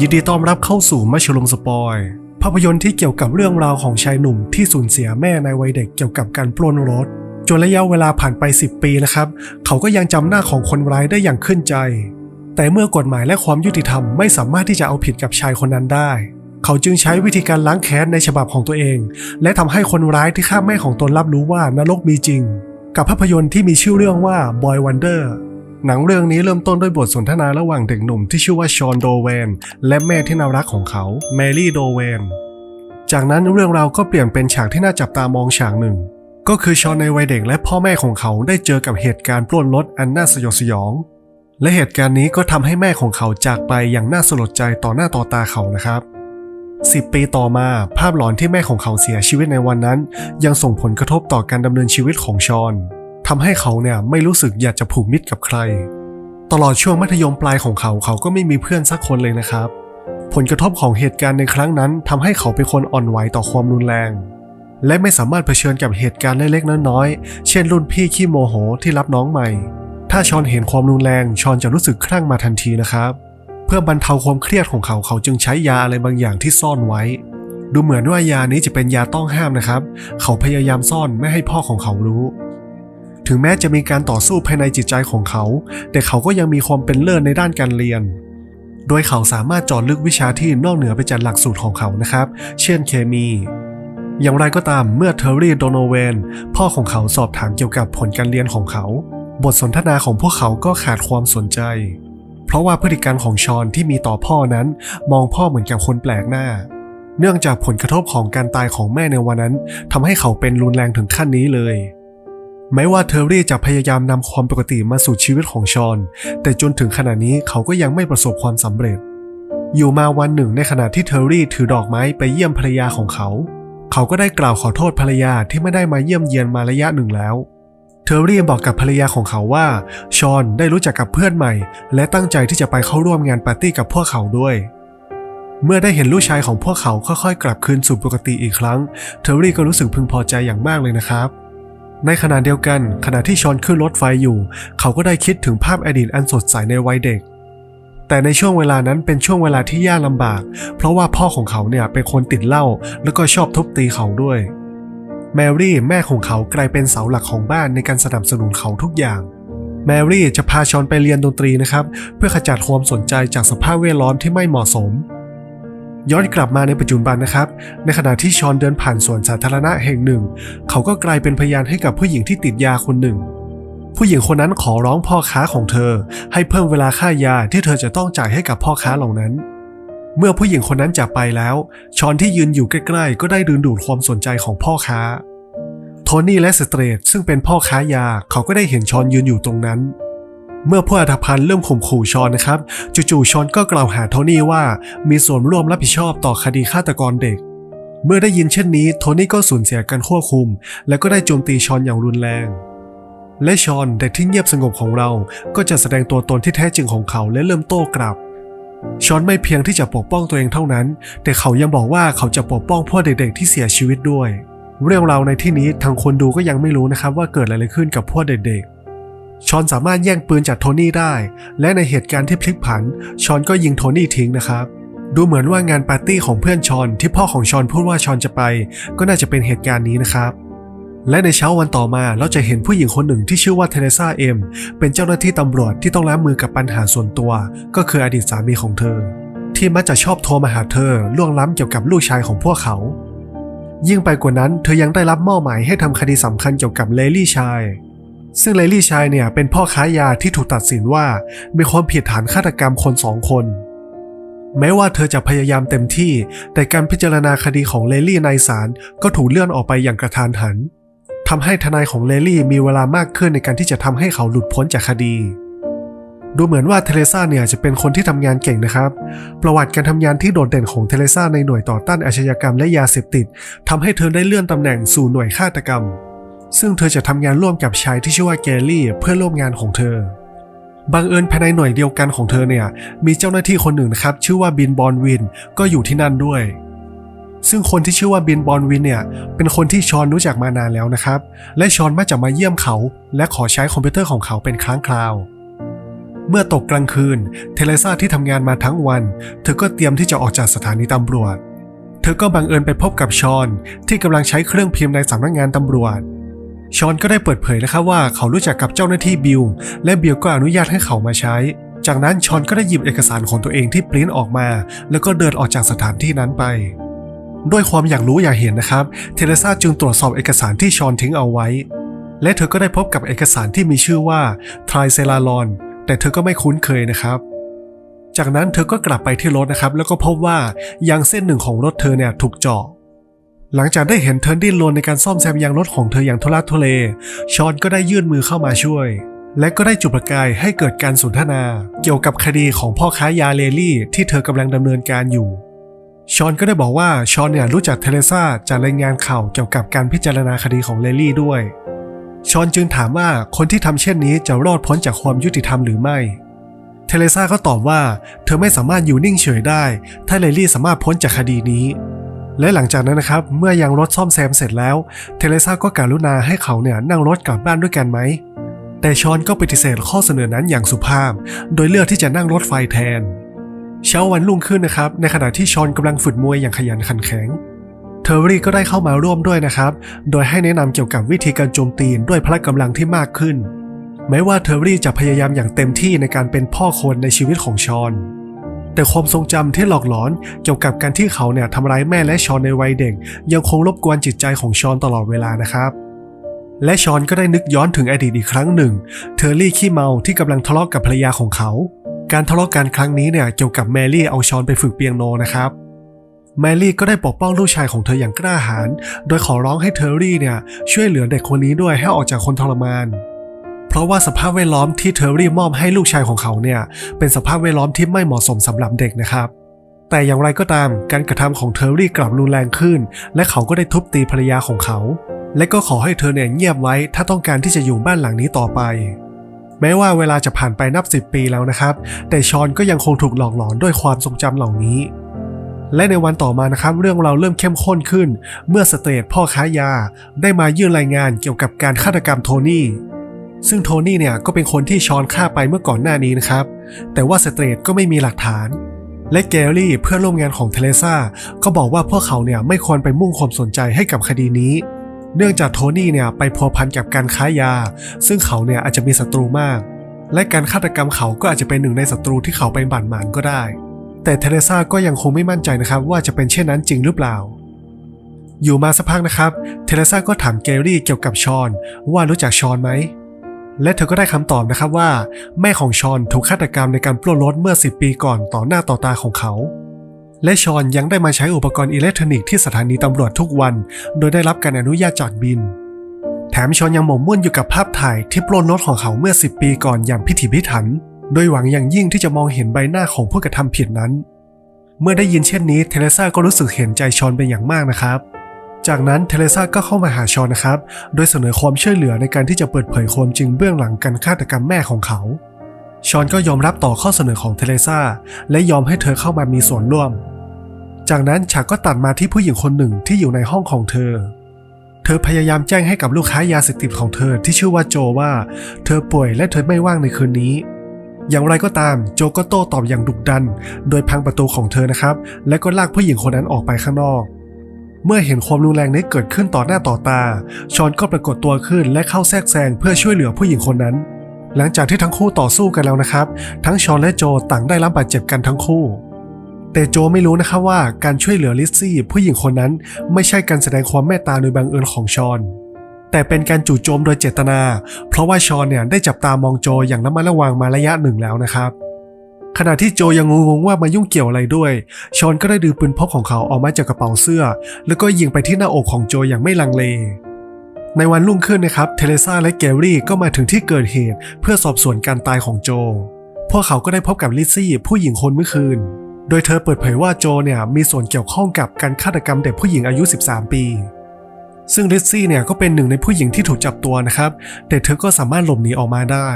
ยินดีต้อนรับเข้าสู่มัชลุมสปอย ภาพยนตร์ที่เกี่ยวกับเรื่องราวของชายหนุ่มที่สูญเสียแม่ในวัยเด็กเกี่ยวกับการปล้นรถ จนระยะเวลาผ่านไป 10 ปีนะครับ เขาก็ยังจำหน้าของคนร้ายได้อย่างขึ้นใจ แต่เมื่อกฎหมายและความยุติธรรมไม่สามารถที่จะเอาผิดกับชายคนนั้นได้ เขาจึงใช้วิธีการล้างแค้นในฉบับของตัวเอง และทำให้คนร้ายที่ฆ่าแม่ของตนรับรู้ว่านรกมีจริง กับภาพยนตร์ที่มีชื่อเรื่องว่า Boy Wonder หนังเรื่องนี้เริ่มต้นด้วยบทสนทนาระหว่างเด็กหนุ่มที่ชื่อว่าชอนโดเวน และแม่ที่น่ารักของเขาแมรี่โดเวน จากนั้นเรื่องราวก็เปลี่ยนเป็นฉากที่น่าจับตามองฉากหนึ่ง ก็คือชอนในวัยเด็กและพ่อแม่ของเขาได้เจอกับเหตุการณ์ปล้นรถอันน่าสยดสยอง และเหตุการณ์นี้ก็ทำให้แม่ของเขาจากไปอย่างน่าสลดใจต่อหน้าต่อตาเขานะครับ10ปีต่อมาภาพหลอนที่แม่ของเขาเสียชีวิตในวันนั้น ยังส่งผลกระทบต่อการดำเนินชีวิตของชอน ทำให้เขาเนี่ยไม่รู้สึกอยากจะผูกมิตรกับใคร ตลอดช่วงมัธยมปลายของเขาเขาก็ไม่มีเพื่อนสักคนเลยนะครับ ผลกระทบของเหตุการณ์ในครั้งนั้นทำให้เขาเป็นคนอ่อนไหวต่อความรุนแรง และไม่สามารถเผชิญกับเหตุการณ์เล็กๆน้อยๆ เช่นรุ่นพี่ขี้โมโหที่รับน้องใหม่ ถ้าชอนเห็นความรุนแรงชอนจะรู้สึกคลั่งมาทันทีนะครับ เพื่อบรรเทาความเครียดของเขาเขาจึงใช้ยาอะไรบางอย่างที่ซ่อนไว้ดูเหมือนว่ายานี้จะเป็นยาต้องห้ามนะครับ เขาพยายามซ่อนไม่ให้พ่อของเขารู้ ถึงแม้จะมีการต่อสู้ภายในจิตใจของเขา แต่เขาก็ยังมีความเป็นเลิศในด้านการเรียน โดยเขาสามารถจอดลึกวิชาที่นอกเหนือไปจากหลักสูตรของเขานะครับ เช่นเคมี อย่างไรก็ตามเมื่อเทอร์รี่โดโนเวนพ่อของเขาสอบถามเกี่ยวกับผลการเรียนของเขา บทสนทนาของพวกเขาก็ขาดความสนใจ เพราะว่าพฤติการของชอนที่มีต่อพ่อนั้น มองพ่อเหมือนกับคนแปลกหน้าเนื่องจากผลกระทบของการตายของแม่ในวันนั้นทำให้เขาเป็นรุนแรงถึงขั้นนี้เลย แม้ว่าเทอร์รี่จะพยายามนำความปกติมาสู่ชีวิตของชอน แต่จนถึงขณะนี้เขาก็ยังไม่ประสบความสำเร็จ อยู่มาวันหนึ่งในขณะที่เทอร์รี่ถือดอกไม้ไปเยี่ยมภรรยาของเขา เขาก็ได้กล่าวขอโทษภรรยาที่ไม่ได้มาเยี่ยมเยียนมาระยะหนึ่งแล้วเทอร์รี่บอกกับภรรยาของเขาว่า ชอนได้รู้จักกับเพื่อนใหม่ และตั้งใจที่จะไปเข้าร่วมงานปาร์ตี้กับพวกเขาด้วย เมื่อได้เห็นลูกชายของพวกเขาค่อยๆ กลับคืนสู่ปกติอีกครั้ง เทอร์รี่ก็รู้สึกพึงพอใจอย่างมากเลยนะครับ ในขณะเดียวกัน ขณะที่ชอนขึ้นรถไฟอยู่ เขาก็ได้คิดถึงภาพอดีตอันสดใสในวัยเด็ก แต่ในช่วงเวลานั้นเป็นช่วงเวลาที่ยากลำบาก เพราะว่าพ่อของเขาเนี่ยเป็นคนติดเหล้าแล้วก็ชอบทุบตีเขาด้วย แมรี่แม่ของเขากลายเป็นเสาหลักของบ้านในการสนับสนุนเขาทุกอย่าง แมรี่จะพาชอนไปเรียนดนตรีนะครับ เพื่อขจัดความสนใจจากสภาพแวดล้อมที่ไม่เหมาะสม ย้อนกลับมาในปัจจุบันนะครับ ในขณะที่ชอนเดินผ่านสวนสาธารณะแห่งหนึ่ง เขาก็กลายเป็นพยานให้กับผู้หญิงที่ติดยาคนหนึ่ง ผู้หญิงคนนั้นขอร้องพ่อค้าของเธอ ให้เพิ่มเวลาค่ายาที่เธอจะต้องจ่ายให้กับพ่อค้าเหล่านั้น เมื่อผู้หญิงคนนั้นจากไปแล้ว ชอนที่ยืนอยู่ใกล้ๆ ก็ได้ดึงดูดความสนใจของพ่อค้า โทนี่และสเตรทซึ่งเป็นพ่อค้ายาเขาก็ได้เห็นชอนยืนอยู่ตรงนั้น เมื่อผู้อัธพันธ์เริ่มข่มขู่ชอนนะครับ จู่ๆชอนก็กล่าวหาโทนี่ว่ามีส่วนร่วมรับผิดชอบต่อคดีฆาตกรเด็ก เมื่อได้ยินเช่นนี้โทนี่ก็สูญเสียการควบคุม และก็ได้โจมตีชอนอย่างรุนแรง และชอนเด็กที่เงียบสงบของเรา ก็จะแสดงตัวตนที่แท้จริงของเขาและเริ่มโต้กลับชอนไม่เพียงที่จะปกป้องตัวเองเท่านั้น แต่เขายังบอกว่าเขาจะปกป้องพวกเด็กๆที่เสียชีวิตด้วย เรื่องราวในที่นี้ทางคนดูก็ยังไม่รู้นะครับว่าเกิดอะไรขึ้นกับพวกเด็กๆ ชอนสามารถแย่งปืนจากโทนี่ได้ และในเหตุการณ์ที่พลิกผัน ชอนก็ยิงโทนี่ทิ้งนะครับดูเหมือนว่างานปาร์ตี้ของเพื่อนชอนที่พ่อของชอนพูดว่าชอนจะไป ก็น่าจะเป็นเหตุการณ์นี้นะครับ และในเช้าวันต่อมาเราจะเห็นผู้หญิงคนหนึ่งที่ชื่อว่าเทเรซาเอ็มเป็นเจ้าหน้าที่ตำรวจที่ต้องรับมือกับปัญหาส่วนตัว ก็คืออดีตสามีของเธอ ที่มักจะชอบโทรมาหาเธอล่วงล้ำเกี่ยวกับลูกชายของพวกเขา ยิ่งไปกว่านั้นเธอยังได้รับมอบหมายให้ทำคดีสำคัญเกี่ยวกับเลลี่ชาย ซึ่งเลลี่ชายเนี่ยเป็นพ่อค้ายาที่ถูกตัดสินว่ามีความผิดฐานฆาตกรรมคนสองคน แม้ว่าเธอจะพยายามเต็มที่ แต่การพิจารณาคดีของเลลี่ในศาลก็ถูกเลื่อนออกไปอย่างกระทานหันทำให้ทนายของเลลี่มีเวลามากขึ้นในการที่จะทำให้เขาหลุดพ้นจากคดี ดูเหมือนว่าเทเรซาเนี่ยจะเป็นคนที่ทำงานเก่งนะครับ ประวัติการทำงานที่โดดเด่นของเทเรซาในหน่วยต่อต้านอาชญากรรมและยาเสพติดทำให้เธอได้เลื่อนตำแหน่งสู่หน่วยฆาตกรรม ซึ่งเธอจะทำงานร่วมกับชายที่ชื่อว่าแกลลี่เพื่อร่วมงานของเธอ บังเอิญภายในหน่วยเดียวกันของเธอเนี่ยมีเจ้าหน้าที่คนหนึ่งนะครับ ชื่อว่าบินบอลวินก็อยู่ที่นั่นด้วย ซึ่งคนที่ชื่อว่าบินบอลวินเนี่ยเป็นคนที่ชอนรู้จักมานานแล้วนะครับ และชอนมักจะมาเยี่ยมเขา และขอใช้คอมพิวเตอร์ของเขาเป็นครั้งคราวเมื่อตกกลางคืน เทเลซ่าที่ทำงานมาทั้งวัน เธอก็เตรียมที่จะออกจากสถานีตำรวจ เธอก็บังเอิญไปพบกับชอนที่กำลังใช้เครื่องพิมพ์ในสำนักงานตำรวจ ชอนก็ได้เปิดเผยนะครับว่าเขารู้จักกับเจ้าหน้าที่บิล และบิลก็อนุญาตให้เขามาใช้ จากนั้นชอนก็ได้หยิบเอกสารของตัวเองที่ปริ้นออกมา แล้วก็เดินออกจากสถานที่นั้นไป ด้วยความอยากรู้อยากเห็นนะครับ เทเลซาจึงตรวจสอบเอกสารที่ชอนทิ้งเอาไว้ และเธอก็ได้พบกับเอกสารที่มีชื่อว่าทริเซลารอน แต่เธอก็ไม่คุ้นเคยนะครับจากนั้นเธอก็กลับไปที่รถนะครับ แล้วก็พบว่ายางเส้นหนึ่งของรถเธอเนี่ยถูกเจาะ หลังจากได้เห็นเธอดิ้นรนในการซ่อมแซมยางรถของเธออย่างทุลักทุเล ชอนก็ได้ยื่นมือเข้ามาช่วย และก็ได้จุดประกายให้เกิดการสนทนา เกี่ยวกับคดีของพ่อค้ายาเลลี่ที่เธอกำลังดำเนินการอยู่ ชอนก็ได้บอกว่าชอนเนี่ยรู้จักเทเลซาจากรายงานข่าวเกี่ยวกับการพิจารณาคดีของเลลี่ด้วย ชอนจึงถามว่าคนที่ทำเช่นนี้จะรอดพ้นจากความยุติธรรมหรือไม่เทเลซาก็ตอบว่า เธอไม่สามารถอยู่นิ่งเฉยได้ ถ้าเลลี่สามารถพ้นจากคดีนี้ และหลังจากนั้นนะครับ เมื่อยางรถซ่อมแซมเสร็จแล้ว เทเลซาก็การุณาให้เขาเนี่ยนั่งรถกลับบ้านด้วยกันไหม แต่ชอนก็ปฏิเสธข้อเสนอนั้นอย่างสุภาพ โดยเลือกที่จะนั่งรถไฟแทน เช้าวันรุ่งขึ้นนะครับ ในขณะที่ชอนกำลังฝึกมวยอย่างขยันขันแข็ง เทอร์รี่ก็ได้เข้ามาร่วมด้วยนะครับ โดยให้แนะนำเกี่ยวกับวิธีการโจมตีด้วยพละกำลังที่มากขึ้น แม้ว่าเทอร์รี่จะพยายามอย่างเต็มที่ในการเป็นพ่อคนในชีวิตของชอน แต่ความทรงจำที่หลอกหลอนเกี่ยวกับการที่เขาเนี่ยทำร้ายแม่และชอนในวัยเด็ก ยังคงรบกวนจิตใจของชอนตลอดเวลานะครับ และชอนก็ได้นึกย้อนถึงอดีตอีกครั้งหนึ่ง เทอร์รี่ขี้เมาที่กำลังทะเลาะกับภรรยาของเขา การทะเลาะกันครั้งนี้เนี่ยเกี่ยวกับแมรี่เอาชอนไปฝึกเปียโนนะครับแมรี่ก็ได้ปกป้องลูกชายของเธออย่างกล้าหาญ โดยขอร้องให้เทอร์รี่เนี่ยช่วยเหลือเด็กคนนี้ด้วยให้ออกจากคนทรมาน เพราะว่าสภาพแวดล้อมที่เทอร์รี่มอบให้ลูกชายของเขาเนี่ย เป็นสภาพแวดล้อมที่ไม่เหมาะสมสำหรับเด็กนะครับ แต่อย่างไรก็ตามการกระทำของเทอร์รี่กลับรุนแรงขึ้น และเขาก็ได้ทุบตีภรรยาของเขา และก็ขอให้เธอเนี่ยเงียบไว้ถ้าต้องการที่จะอยู่บ้านหลังนี้ต่อไปแม้ว่าเวลาจะผ่านไปนับสิบปีแล้วนะครับ แต่ชอนก็ยังคงถูกหลอกหลอนด้วยความทรงจำเหล่านี้ และในวันต่อมานะครับเรื่องเราวเริ่มเข้มข้นขึ้น เมื่อสเตทพ่อค้ายา ได้มายื่นรายงานเกี่ยวกับการฆาตกรรมโทนี่ ซึ่งโทนี่เนี่ยก็เป็นคนที่ชอนฆ่าไปเมื่อก่อนหน้านี้นะครับ แต่ว่าสเตทก็ไม่มีหลักฐาน และแกรี่เพื่อนร่วมงานของเทเลซ่าก็บอกว่าพวกเขาเนี่ยไม่ควรไปมุ่งความสนใจให้กับคดีนี้ เนื่องจากโทนี่เนี่ยไปพัวพันกับการค้ายา ซึ่งเขาเนี่ยอาจจะมีศัตรูมาก และการฆาตกรรมเขาก็อาจจะเป็นหนึ่งในศัตรูที่เขาไปบั่นหมานก็ได้ แต่เทเรซาก็ยังคงไม่มั่นใจนะครับว่าจะเป็นเช่นนั้นจริงหรือเปล่าอยู่มาสักพักนะครับ เทเรซาก็ถามแกรี่เกี่ยวกับชอนว่ารู้จักชอนไหม และเธอก็ได้คำตอบนะครับว่า แม่ของชอนถูกฆาตกรรมในการปล้นรถเมื่อ 10 ปีก่อนต่อหน้าต่อตาของเขา และชอนยังได้มาใช้อุปกรณ์อิเล็กทรอนิกส์ที่สถานีตำรวจทุกวัน โดยได้รับการอนุญาตจากบิน แถมชอนยังหมกมุ่นอยู่กับภาพถ่ายที่ปล้นรถของเขาเมื่อ 10 ปีก่อนอย่างพิถีพิถัน โดยหวังอย่างยิ่งที่จะมองเห็นใบหน้าของผู้กระทำผิดนั้น เมื่อได้ยินเช่นนี้เทเลซ่าก็รู้สึกเห็นใจชอนเป็นอย่างมากนะครับ จากนั้นเทเลซ่าก็เข้ามาหาชอนนะครับ โดยเสนอความช่วยเหลือในการที่จะเปิดเผยความจริงเบื้องหลังการฆาตกรรมแม่ของเขา ชอนก็ยอมรับต่อข้อเสนอของเทเลซ่า และยอมให้เธอเข้ามามีส่วนร่วม จากนั้นฉากก็ตัดมาที่ผู้หญิงคนหนึ่งที่อยู่ในห้องของเธอ เธอพยายามแจ้งให้กับลูกค้ายาเสพติดของเธอที่ชื่อว่าโจว่า เธอป่วยและเธอไม่ว่างในคืนนี้ อย่างไรก็ตามโจก็โต้ตอบอย่างดุดัน โดยพังประตูของเธอนะครับ และก็ลากผู้หญิงคนนั้นออกไปข้างนอก เมื่อเห็นความรุนแรงนี้เกิดขึ้นต่อหน้าต่อตา ชอนก็ปรากฏตัวขึ้นและเข้าแทรกแซงเพื่อช่วยเหลือผู้หญิงคนนั้น หลังจากที่ทั้งคู่ต่อสู้กันแล้วนะครับ ทั้งชอนและโจต่างได้รับบาดเจ็บกันทั้งคู่ แต่โจไม่รู้นะครับว่าการช่วยเหลือลิซซี่ ผู้หญิงคนนั้นไม่ใช่การแสดงความเมตตาโดยบังเอิญของชอนแต่เป็นการจู่โจมโดยเจตนา เพราะว่าชอนเนี่ยได้จับตามองโจอย่างระมัดระวังมาระยะหนึ่งแล้วนะครับ ขณะที่โจยังงงว่ามายุ่งเกี่ยวอะไรด้วย ชอนก็ได้ดึงปืนพกของเขาออกมาจากกระเป๋าเสื้อ แล้วก็ยิงไปที่หน้าอกของโจอย่างไม่ลังเล ในวันรุ่งขึ้นนะครับ เทเลซ่าและแกรี่ก็มาถึงที่เกิดเหตุ เพื่อสอบสวนการตายของโจ พวกเขาก็ได้พบกับลิซซี่ผู้หญิงคนเมื่อคืน โดยเธอเปิดเผยว่าโจเนี่ยมีส่วนเกี่ยวข้องกับการฆาตกรรมเด็กผู้หญิงอายุ 13 ปีซึ่งลิซซี่เนี่ยก็เป็นหนึ่งในผู้หญิงที่ถูกจับตัวนะครับ แต่เธอก็สามารถหลบหนีออกมาได้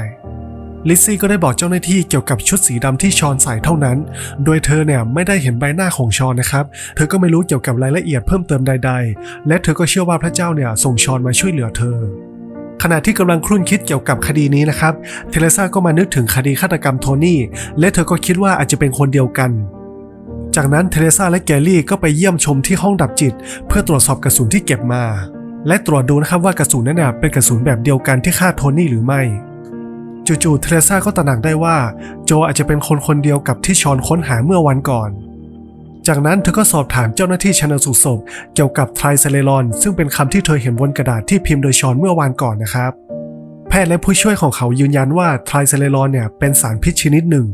ลิซซี่ก็ได้บอกเจ้าหน้าที่เกี่ยวกับชุดสีดำที่ชอนใส่เท่านั้น โดยเธอเนี่ยไม่ได้เห็นใบหน้าของชอนนะครับ เธอก็ไม่รู้เกี่ยวกับรายละเอียดเพิ่มเติมใด ๆ และเธอก็เชื่อว่าพระเจ้าเนี่ยส่งชอนมาช่วยเหลือเธอขณะที่กำลังครุ่นคิดเกี่ยวกับคดีนี้นะครับ เทเลซ่าก็มานึกถึงคดีฆาตกรรมโทนี่ และเธอก็คิดว่าอาจจะเป็นคนเดียวกัน จากนั้นเทเลซ่าและแกลลี่ก็ไปเยี่ยมชมที่ห้องดับจิต เพื่อตรวจสอบกระสุนที่เก็บมา และตรวจดูนะครับว่ากระสุนนั้นเป็นกระสุนแบบเดียวกันที่ฆ่าโทนี่หรือไม่ จู่ๆเทเลซ่าก็ตระหนักได้ว่าโจอาจจะเป็นคนคนเดียวกับที่ชอนค้นหาเมื่อวันก่อน จากนั้นเธอก็สอบถามเจ้าหน้าที่ชันสูตรศพเกี่ยวกับไทรไซเลรอน ซึ่งเป็นคำที่เธอเห็นบนกระดาษที่พิมพ์โดยชอนเมื่อวานก่อนนะครับ แพทย์และผู้ช่วยของเขายืนยันว่าไทรไซเลรอนเนี่ยเป็นสารพิษชนิดหนึ่ง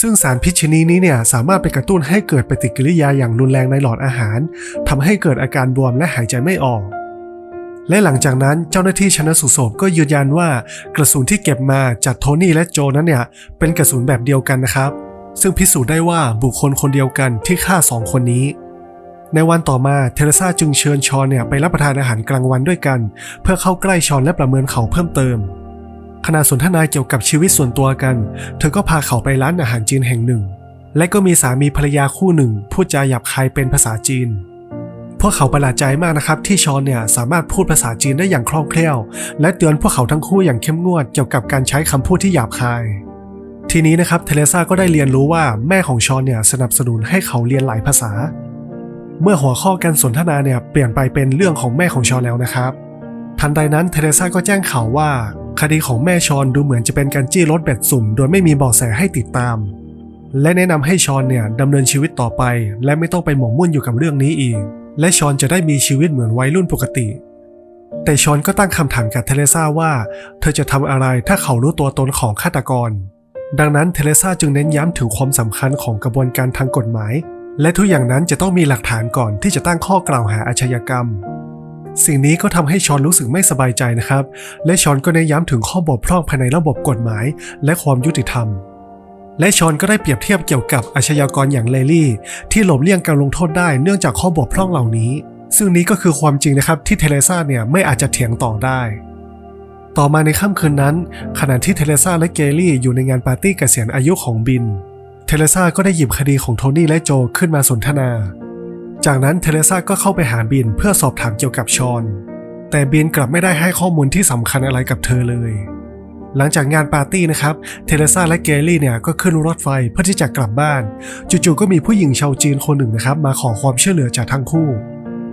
ซึ่งสารพิษชนิดนี้เนี่ยสามารถไปกระตุ้นให้เกิดปฏิกิริยาอย่างรุนแรงในหลอดอาหารทำให้เกิดอาการบวมและหายใจไม่ออก และหลังจากนั้นเจ้าหน้าที่ชนะสูตรศพก็ยืนยันว่ากระสุนที่เก็บมาจากโทนี่และโจนั้นเนี่ยเป็นกระสุนแบบเดียวกันนะครับ ซึ่งพิสูจน์ได้ว่าบุคคลคนเดียวกันที่ฆ่าสองคนนี้ ในวันต่อมาเทเรซาจึงเชิญชอนเนี่ยไปรับประทานอาหารกลางวันด้วยกัน เพื่อเข้าใกล้ชอนและประเมินเขาเพิ่มเติมขณะสนทนาเกี่ยวกับชีวิตส่วนตัวกัน เธอก็พาเขาไปร้านอาหารจีนแห่งหนึ่ง และก็มีสามีภรรยาคู่หนึ่งพูดจาหยาบคายเป็นภาษาจีน พวกเขาประหลาดใจมากนะครับที่ชอนเนี่ยสามารถพูดภาษาจีนได้อย่างคล่องแคล่ว และเตือนพวกเขาทั้งคู่อย่างเข้มงวดเกี่ยวกับการใช้คำพูดที่หยาบคาย ทีนี้นะครับเทเลซ่าก็ได้เรียนรู้ว่าแม่ของชอนเนี่ยสนับสนุนให้เขาเรียนหลายภาษา เมื่อหัวข้อการสนทนาเนี่ยเปลี่ยนไปเป็นเรื่องของแม่ของชอนแล้วนะครับ ทันใดนั้นเทเลซ่าก็แจ้งข่าวว่า คดีของแม่ชอนดูเหมือนจะเป็นการจี้รถแบตสุ่ม โดยไม่มีเบาะแสให้ติดตามและแนะนำให้ชอนเนี่ยดำเนินชีวิตต่อไป และไม่ต้องไปหมกมุ่นอยู่กับเรื่องนี้อีก และชอนจะได้มีชีวิตเหมือนวัยรุ่นปกติ แต่ชอนก็ตั้งคำถามกับเทเลซ่าว่า เธอจะทำอะไรถ้าเขารู้ตัวตนของฆาตกร ดังนั้นเทเลซ่าจึงเน้นย้ำถึงความสำคัญของกระบวนการทางกฎหมาย และทุกอย่างนั้นจะต้องมีหลักฐานก่อนที่จะตั้งข้อกล่าวหาอาชญากรรม สิ่งนี้ก็ทำให้ชอนรู้สึกไม่สบายใจนะครับ และชอนก็เน้นย้ำถึงข้อบกพร่องภายในระบบกฎหมาย และความยุติธรรม และชอนก็ได้เปรียบเทียบเกี่ยวกับอาชญากรอย่างเลลี่ ที่หลบเลี่ยงการลงโทษได้เนื่องจากข้อบกพร่องเหล่านี้ ซึ่งนี้ก็คือความจริงนะครับที่เทเลซ่าเนี่ยไม่อาจจะเถียงต่อได้ ต่อมาในค่ำคืนนั้น ขณะที่เทเลซ่าและเกลี่อยู่ในงานปาร์ตี้เกษียณอายุของบิน เทเลซ่าก็ได้หยิบคดีของโทนี่และโจขึ้นมาสนทนา จากนั้นเทเลซ่าก็เข้าไปหาบินเพื่อสอบถามเกี่ยวกับชอน แต่บินกลับไม่ได้ให้ข้อมูลที่สำคัญอะไรกับเธอเลย หลังจากงานปาร์ตี้นะครับ เทเลซ่าและเกลลี่เนี่ยก็ขึ้นรถไฟเพื่อที่จะกลับบ้าน จู่ๆก็มีผู้หญิงชาวจีนคนหนึ่งนะครับ มาขอความช่วยเหลือจากทั้งคู่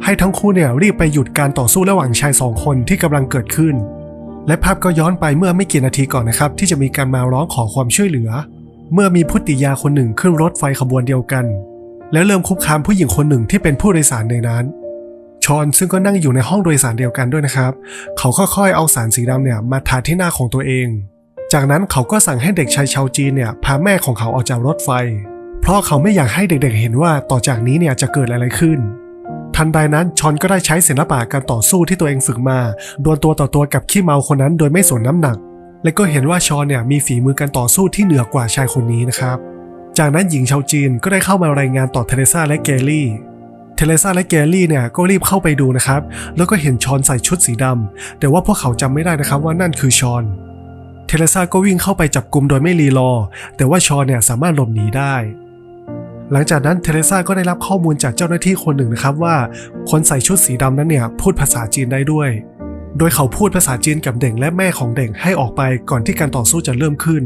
ให้ทั้งคู่เนี่ยรีบไปหยุดการต่อสู้ระหว่างชายสองคนที่กำลังเกิดขึ้น และภาพก็ย้อนไปเมื่อไม่กี่นาทีก่อนนะครับ ที่จะมีการมาร้องขอความช่วยเหลือ เมื่อมีผู้ติยาคนหนึ่งขึ้นรถไฟขบวนเดียวกัน แล้วเริ่มคุกคามผู้หญิงคนหนึ่งที่เป็นผู้โดยสารในนั้น อนซึ่งก็นั่งอยู่ในห้องโดยสารเดียวกันด้วยนะครับ เขาค่อยๆเอาสารสีดำเนี่ยมาทาที่หน้าของตัวเอง จากนั้นเขาก็สั่งให้เด็กชายชาวจีนเนี่ยพาแม่ของเขาออกจากรถไฟ เพราะเขาไม่อยากให้เด็กๆเห็นว่าต่อจากนี้เนี่ยจะเกิดอะไรขึ้น ทันใดนั้นชอนก็ได้ใช้ศิลปะการต่อสู้ที่ตัวเองฝึกมาดวลตัวต่อตัวกับขี้เมาคนนั้นโดยไม่สนน้ำหนัก และก็เห็นว่าชอนเนี่ยมีฝีมือการต่อสู้ที่เหนือกว่าชายคนนี้นะครับ จากนั้นหญิงชาวจีนก็ได้เข้ามารายงานต่อเทเรซาและเกลลี่ ทเรซาและเกลลี่เนี่ยก็รีบเข้าไปดูนะครับ แล้วก็เห็นชอนใส่ชุดสีดำแต่ว่าพวกเขาจำไม่ได้นะครับว่านั่นคือชอน เทเรซาก็วิ่งเข้าไปจับกลุ่มโดยไม่รีรอ แต่ว่าชอนเนี่ยสามารถหลบหนีได้หลังจากนั้นเทเรซาก็ได้รับข้อมูลจากเจ้าหน้าที่คนหนึ่งนะครับว่า คนใส่ชุดสีดำนั้นเนี่ยพูดภาษาจีนได้ด้วย โดยเขาพูดภาษาจีนกับเด็กและแม่ของเด็กให้ออกไปก่อนที่การต่อสู้จะเริ่มขึ้น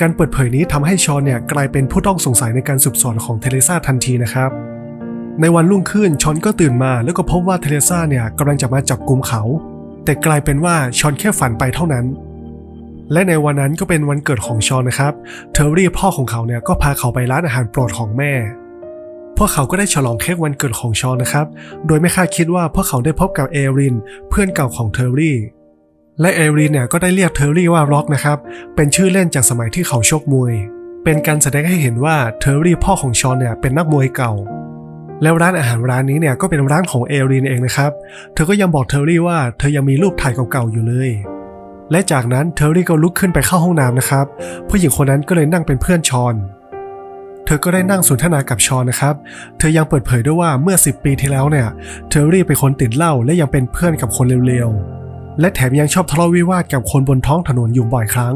การเปิดเผยนี้ทำให้ชอนเนี่ยกลายเป็นผู้ต้องสงสัยในการสืบสวนของเทเรซาทันทีนะครับ ในวันรุ่งขึ้นชอนก็ตื่นมาแล้วก็พบว่าเทเรซาเนี่ยกำลังจะมาจับกลุมเขา แต่กลายเป็นว่าชอนแค่ฝันไปเท่านั้น และในวันนั้นก็เป็นวันเกิดของชอนนะครับ เทอร์รี่พ่อของเขาเนี่ยก็พาเขาไปร้านอาหารโปรดของแม่พวกเขาก็ได้ฉลองเค้กวันเกิดของชอนนะครับ โดยไม่คาดคิดว่าพวกเขาได้พบกับเอริน เพื่อนเก่าของเทอร์รี่ และเอรินเนี่ยก็ได้เรียกเทอร์รี่ว่าร็อกนะครับ เป็นชื่อเล่นจากสมัยที่เขาชกมวย เป็นการแสดงให้เห็นว่าเทอร์รี่พ่อของชอนเนี่ยเป็นนักมวยเก่า แล้วร้านอาหารร้านนี้เนี่ยก็เป็นร้านของเอรินเองนะครับ เธอก็ยังบอกเทอร์รี่ว่าเธอยังมีรูปถ่ายเก่าๆอยู่เลย และจากนั้นเทอร์รี่ก็ลุกขึ้นไปเข้าห้องน้ำนะครับ ผู้หญิงคนนั้นก็เลยนั่งเป็นเพื่อนชอน เธอก็ได้นั่งสนทนากับชอนนะครับ เธอยังเปิดเผยด้วยว่าเมื่อ 10 ปีที่แล้วเนี่ย เทอร์รี่เป็นคนติดเหล้าและยังเป็นเพื่อนกับคนเร็วๆ และแถมยังชอบทะเลาะวิวาทกับคนบนท้องถนนอยู่บ่อยครั้ง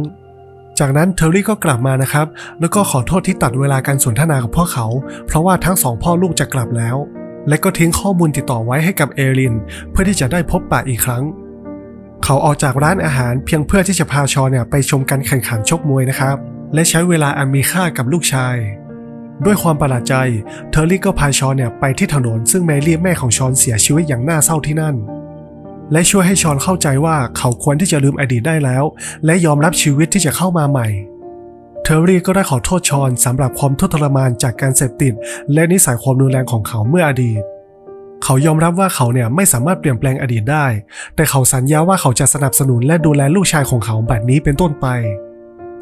จากนั้นเทอร์รี่ก็กลับมานะครับ แล้วก็ขอโทษที่ตัดเวลาการสนทนากับพวกเขา เพราะว่าทั้งสองพ่อลูกจะกลับแล้ว และก็ทิ้งข้อมูลติดต่อไว้ให้กับเอริน เพื่อที่จะได้พบปะอีกครั้ง เขาออกจากร้านอาหารเพียงเพื่อที่จะพาชอนเนี่ยไปชมการแข่งขันชกมวยนะครับ และใช้เวลาอันมีค่ากับลูกชาย ด้วยความประหลาดใจ เทอร์รี่ก็พาชอนเนี่ยไปที่ถนน ซึ่งแมรี่แม่ของชอนเสียชีวิตอย่างน่าเศร้าที่นั่น และช่วยให้ชอนเข้าใจว่าเขาควรที่จะลืมอดีตได้แล้ว และยอมรับชีวิตที่จะเข้ามาใหม่ เทอร์รี่ก็ได้ขอโทษชอนสำหรับความทุกข์ทรมานจากการเสพติด และนิสัยความรุนแรงของเขาเมื่ออดีต เขายอมรับว่าเขาเนี่ยไม่สามารถเปลี่ยนแปลงอดีตได้ แต่เขาสัญญาว่าเขาจะสนับสนุนและดูแลลูกชายของเขาแบบนี้เป็นต้นไป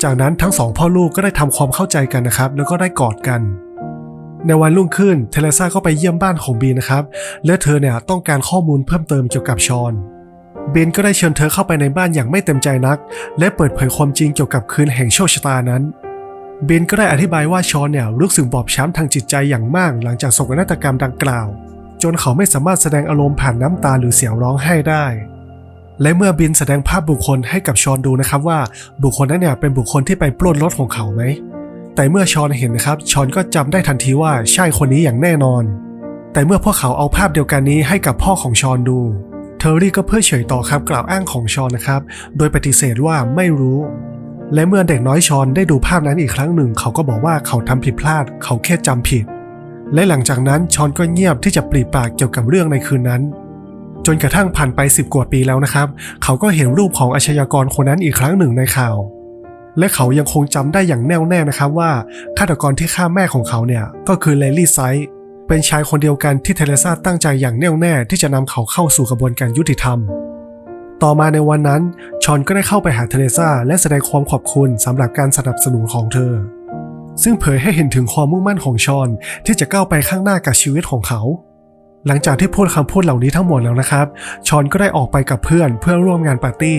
จากนั้นทั้งสองพ่อลูกก็ได้ทำความเข้าใจกันนะครับ แล้วก็ได้กอดกัน ในวันรุ่งขึ้นเทเลซ่าก็ไปเยี่ยมบ้านของบีนะครับ และเธอเนี่ยต้องการข้อมูลเพิ่มเติมเกี่ยวกับชอนเบนก็ได้เชิญเธอเข้าไปในบ้านอย่างไม่เต็มใจนัก และเปิดเผยความจริงเกี่ยวกับคืนแห่งโชคชะตานั้น เบนก็ได้อธิบายว่าชอนเนี่ยรู้สึกบอบช้ำทางจิตใจอย่างมากหลังจากโศกนาฏกรรมดังกล่าว จนเขาไม่สามารถแสดงอารมณ์ผ่านน้ำตาหรือเสียงร้องไห้ได้ และเมื่อบินแสดงภาพบุคคลให้กับชอนดูนะครับว่าบุคคลนั้นเนี่ยเป็นบุคคลที่ไปปล้นรถของเขาไหม แต่เมื่อชอนเห็นนะครับ ชอนก็จำได้ทันทีว่าใช่คนนี้อย่างแน่นอน แต่เมื่อพวกเขาเอาภาพเดียวกันนี้ให้กับพ่อของชอนดู เทอร์รี่ก็เพื่อเฉยต่อคำกล่าวอ้างของชอนนะครับ โดยปฏิเสธว่าไม่รู้ และเมื่อเด็กน้อยชอนได้ดูภาพนั้นอีกครั้งหนึ่ง เขาก็บอกว่าเขาทำผิดพลาด เขาแค่จำผิด และหลังจากนั้นชอนก็เงียบที่จะปรีปากเกี่ยวกับเรื่องในคืนนั้น จนกระทั่งผ่านไปสิบกว่าปีแล้วนะครับ เขาก็เห็นรูปของอาชญากรคนนั้นอีกครั้งหนึ่งในข่าว และเขายังคงจำได้อย่างแน่วแน่นะครับว่าฆาตกรที่ฆ่าแม่ของเขาเนี่ยก็คือเลลี่ไซต์เป็นชายคนเดียวกันที่เทเลซาตั้งใจอย่างแน่วแน่ที่จะนำเขาเข้าสู่กระบวนการยุติธรรม ต่อมาในวันนั้นชอนก็ได้เข้าไปหาเทเลซาและแสดงความขอบคุณสำหรับการสนับสนุนของเธอ ซึ่งเผยให้เห็นถึงความมุ่งมั่นของชอนที่จะก้าวไปข้างหน้ากับชีวิตของเขา หลังจากที่พูดคำพูดเหล่านี้ทั้งหมดแล้วนะครับ ชอนก็ได้ออกไปกับเพื่อนเพื่อร่วมงานปาร์ตี้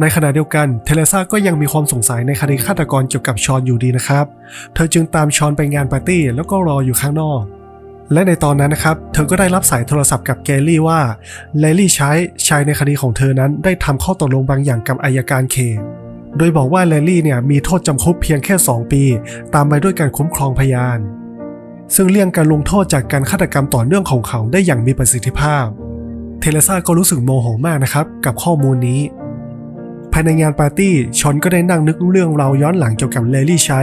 ในขณะเดียวกันเทเลซ่าก็ยังมีความสงสัยในคดีฆาตกรเกี่ยวกับชอนอยู่ดีนะครับ เธอจึงตามชอนไปงานปาร์ตี้แล้วก็รออยู่ข้างนอก และในตอนนั้นนะครับ เธอก็ได้รับสายโทรศัพท์กับแกลลี่ว่าเลลี่ใช้ชายในคดีของเธอนั้นได้ทำข้อตกลงบางอย่างกับอายการเขตโดยบอกว่าเลลี่เนี่ยมีโทษจำคุกเพียงแค่ 2 ปี ตามไปด้วยการคุ้มครองพยาน ซึ่งเลี่ยงการลงโทษจากการฆาตกรรมต่อเนื่องของเขาได้อย่างมีประสิทธิภาพ เทเลซ่าก็รู้สึกโมโหมากนะครับกับข้อมูลนี้ ภายในงานปาร์ตี้ชอนก็ได้นั่งนึกเรื่องราวย้อนหลังเกี่ยวกับเลลี่ใช้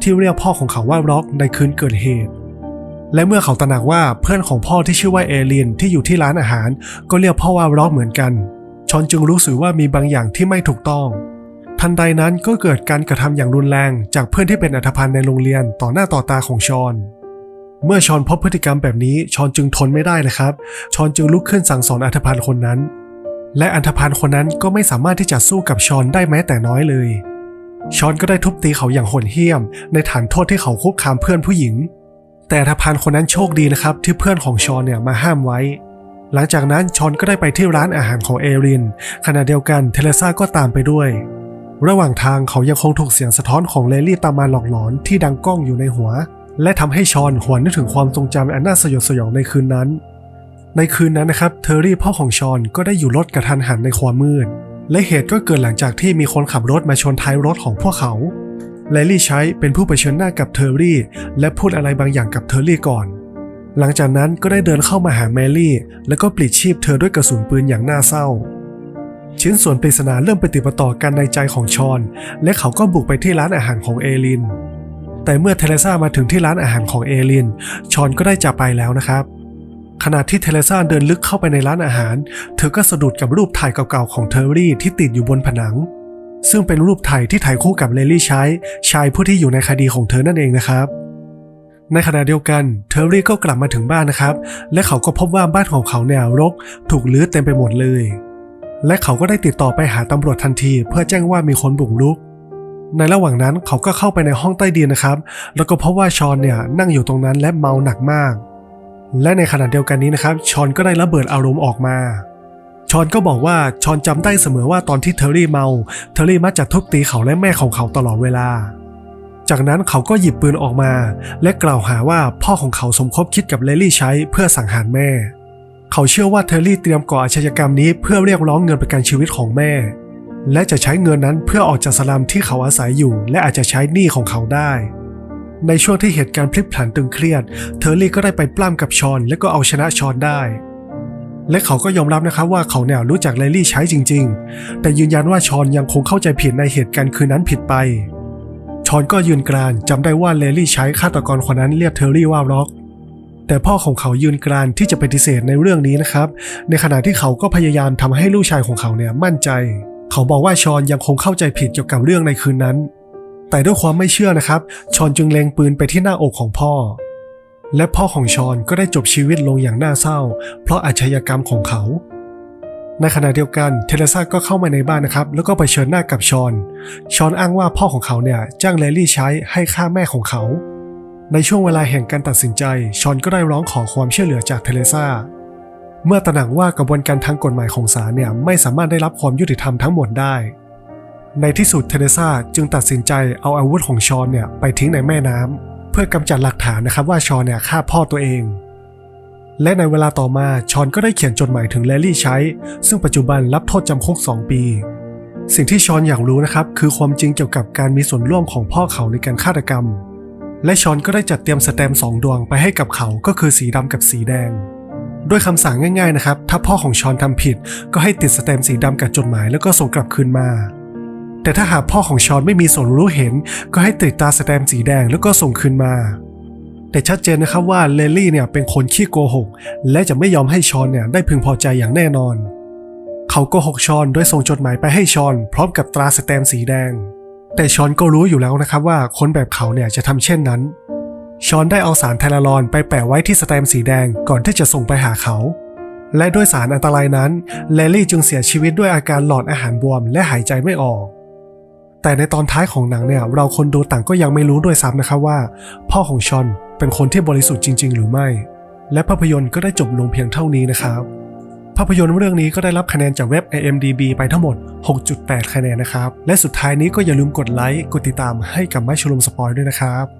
ที่เรียกพ่อของเขาว่าร็อกในคืนเกิดเหตุ และเมื่อเขาตระหนักว่าเพื่อนของพ่อที่ชื่อว่าเอเลียนที่อยู่ที่ร้านอาหาร ก็เรียกพ่อว่าร็อกเหมือนกัน ชอนจึงรู้สึกว่ามีบางอย่างที่ไม่ถูกต้อง ทันใดนั้นก็เกิดการกระทำอย่างรุนแรง จากเพื่อนที่เป็นอัธพันธ์ในโรงเรียนต่อหน้าต่อตาของชอนเมื่อชอนพบพฤติกรรมแบบนี้ ชอนจึงทนไม่ได้นะครับ ชอนจึงลุกขึ้นสั่งสอนอัธพันธ์คนนั้น และอันธพันธ์คนนั้นก็ไม่สามารถที่จะสู้กับชอนได้แม้แต่น้อยเลย ชอนก็ได้ทุบตีเขาอย่างโหดเหี้ยม ในฐานโทษที่เขาคุกคามเพื่อนผู้หญิง แต่อันธพันธ์คนนั้นโชคดีนะครับ ที่เพื่อนของชอนเนี่ยมาห้ามไว้ หลังจากนั้นชอนก็ได้ไปที่ร้านอาหารของเอริน ขณะเดียวกันเทเลซ่าก็ตามไปด้วย ระหว่างทางเขายังคงถูกเสียงสะท้อนของเลลี่ตามมาหลอกหลอนที่ดังก้องอยู่ในหัว และทำให้ชอนหวนนึกถึงความทรงจำอันน่าสยดสยองในคืนนั้น ในคืนนั้นนะครับเทอร์รี่พ่อของชอนก็ได้อยู่รถกระทันหันในความมืด และเหตุก็เกิดหลังจากที่มีคนขับรถมาชนท้ายรถของพวกเขาเลลี่ใช้เป็นผู้เผชิญหน้ากับเทอร์รี่ และพูดอะไรบางอย่างกับเทอร์รี่ก่อน หลังจากนั้นก็ได้เดินเข้ามาหาแมรี่ แล้วก็ปลิดชีพเธอด้วยกระสุนปืนอย่างน่าเศร้า ชิ้นส่วนปริศนาเริ่มปฏิปต่อกันในใจของชอน และเขาก็บุกไปที่ร้านอาหารของเอลิน แต่เมื่อเทเลซ่ามาถึงที่ร้านอาหารของเอลิน ชอนก็ได้จากไปแล้วนะครับ ขณะที่เทเลซ่าเดินลึกเข้าไปในร้านอาหาร เธอก็สะดุดกับรูปถ่ายเก่าๆของเทอร์รี่ที่ติดอยู่บนผนัง ซึ่งเป็นรูปถ่ายที่ถ่ายคู่กับเลลี่ใช้ ชายผู้ที่อยู่ในคดีของเธอนั่นเองนะครับ ในขณะเดียวกันเทอร์รี่ก็กลับมาถึงบ้านนะครับ และเขาก็พบว่าบ้านของเขาเนี่ยรก ถูกลื้อเต็มไปหมดเลย และเขาก็ได้ติดต่อไปหาตำรวจทันที เพื่อแจ้งว่ามีคนบุกรุกในระหว่างนั้นเขาก็เข้าไปในห้องใต้ดินนะครับ แล้วก็พบว่าชอนเนี่ยนั่งอยู่ตรงนั้นและเมาหนักมาก และในขณะเดียวกันนี้นะครับ ชอนก็ได้ระเบิดอารมณ์ออกมา ชอนก็บอกว่าชอนจำได้เสมอว่าตอนที่เทอร์รี่เมา เทอร์รี่มักจะทุบตีเขาและแม่ของเขาตลอดเวลา จากนั้นเขาก็หยิบปืนออกมา และกล่าวหาว่าพ่อของเขาสมคบคิดกับเลลี่ใช้เพื่อสังหารแม่ เขาเชื่อว่าเทอร์รี่เตรียมก่ออาชญากรรมนี้เพื่อเรียกร้องเงินประกันชีวิตของแม่ และจะใช้เงินนั้นเพื่อออกจากสลัมที่เขาอาศัยอยู่ และอาจจะใช้หนี้ของเขาได้ ในช่วงที่เหตุการณ์พลิกผันตึงเครียด เทอร์รี่ก็ได้ไปปล้ำกับชอน และก็เอาชนะชอนได้ และเขาก็ยอมรับนะครับว่าเขาเนี่ยรู้จักเลลี่ใช้จริง ๆ แต่ยืนยันว่าชอนยังคงเข้าใจผิดในเหตุการณ์คืนนั้นผิดไป ชอนก็ยืนกรานจำได้ว่าเลลี่ใช้ฆาตกรคนนั้นเรียกเทอร์รี่ว่าร็อก แต่พ่อของเขายืนกรานที่จะปฏิเสธในเรื่องนี้นะครับ ในขณะที่เขาก็พยายามทำให้ลูกชายของเขาเนี่ยมั่นใจ เขาบอกว่าชอนยังคงเข้าใจผิดเกี่ยวกับเรื่องในคืนนั้น แต่ด้วยความไม่เชื่อนะครับ ชอนจึงเล็งปืนไปที่หน้าอกของพ่อ และพ่อของชอนก็ได้จบชีวิตลงอย่างน่าเศร้า เพราะอาชญากรรมของเขา ในขณะเดียวกันเทเลซ่าก็เข้ามาในบ้านนะครับ แล้วก็เผชิญหน้ากับชอน ชอนอ้างว่าพ่อของเขาเนี่ยจ้างเลลี่ใช้ให้ฆ่าแม่ของเขา ในช่วงเวลาแห่งการตัดสินใจ ชอนก็ได้ร้องขอความช่วยเหลือจากเทเลซ่าเมื่อตระหนักว่ากระบวนการทางกฎหมายของศาลเนี่ยไม่สามารถได้รับความยุติธรรมทั้งหมดได้ ในที่สุดเทเลซ่าจึงตัดสินใจเอาอาวุธของชอนเนี่ยไปทิ้งในแม่น้ำเพื่อกำจัดหลักฐานนะครับว่าชอนเนี่ยฆ่าพ่อตัวเอง และในเวลาต่อมาชอนก็ได้เขียนจดหมายถึงแลลี่ใช้ ซึ่งปัจจุบันรับโทษจำคุก 2 ปี สิ่งที่ชอนอยากรู้นะครับคือความจริงเกี่ยวกับการมีส่วนร่วมของพ่อเขาในการฆาตกรรม และชอนก็ได้จัดเตรียมสแตมสองดวงไปให้กับเขาก็คือสีดำกับสีแดงด้วยคำสั่งง่ายๆนะครับ ถ้าพ่อของชอนทำผิด ก็ให้ติดสแตมป์สีดำกับจดหมายแล้วก็ส่งกลับคืนมา แต่ถ้าหากพ่อของชอนไม่มีส่วนรู้เห็น ก็ให้ติดตาสแตมป์สีแดงแล้วก็ส่งคืนมา แต่ชัดเจนนะครับว่าเลลี่เนี่ยเป็นคนขี้โกหก และจะไม่ยอมให้ชอนเนี่ยได้พึงพอใจอย่างแน่นอน เขาโกหกชอนโดยส่งจดหมายไปให้ชอน พร้อมกับตราสแตมป์สีแดง แต่ชอนก็รู้อยู่แล้วนะครับว่าคนแบบเขาเนี่ยจะทำเช่นนั้น ชอนได้เอาสารไทลารอนไปแปะไว้ที่สแตมป์สีแดงก่อนที่จะส่งไปหาเขาและด้วยสารอันตรายนั้นเลลี่จึงเสียชีวิตด้วยอาการหลอดอาหารบวมและหายใจไม่ออก แต่ในตอนท้ายของหนังเนี่ยเราคนดูต่างก็ยังไม่รู้ด้วยซ้ำนะครับว่า พ่อของชอนเป็นคนที่บริสุทธิ์จริง ๆ หรือไม่ และภาพยนตร์ก็ได้จบลงเพียงเท่านี้นะครับภาพยนตร์เรื่องนี้ก็ได้รับคะแนนจากเว็บ IMDB ไปทั้งหมด 6.8 คะแนนนะครับ และสุดท้ายนี้ก็อย่าลืมกดไลค์ กดติดตามให้กับไม่ชลุมสปอยด้วยนะครับ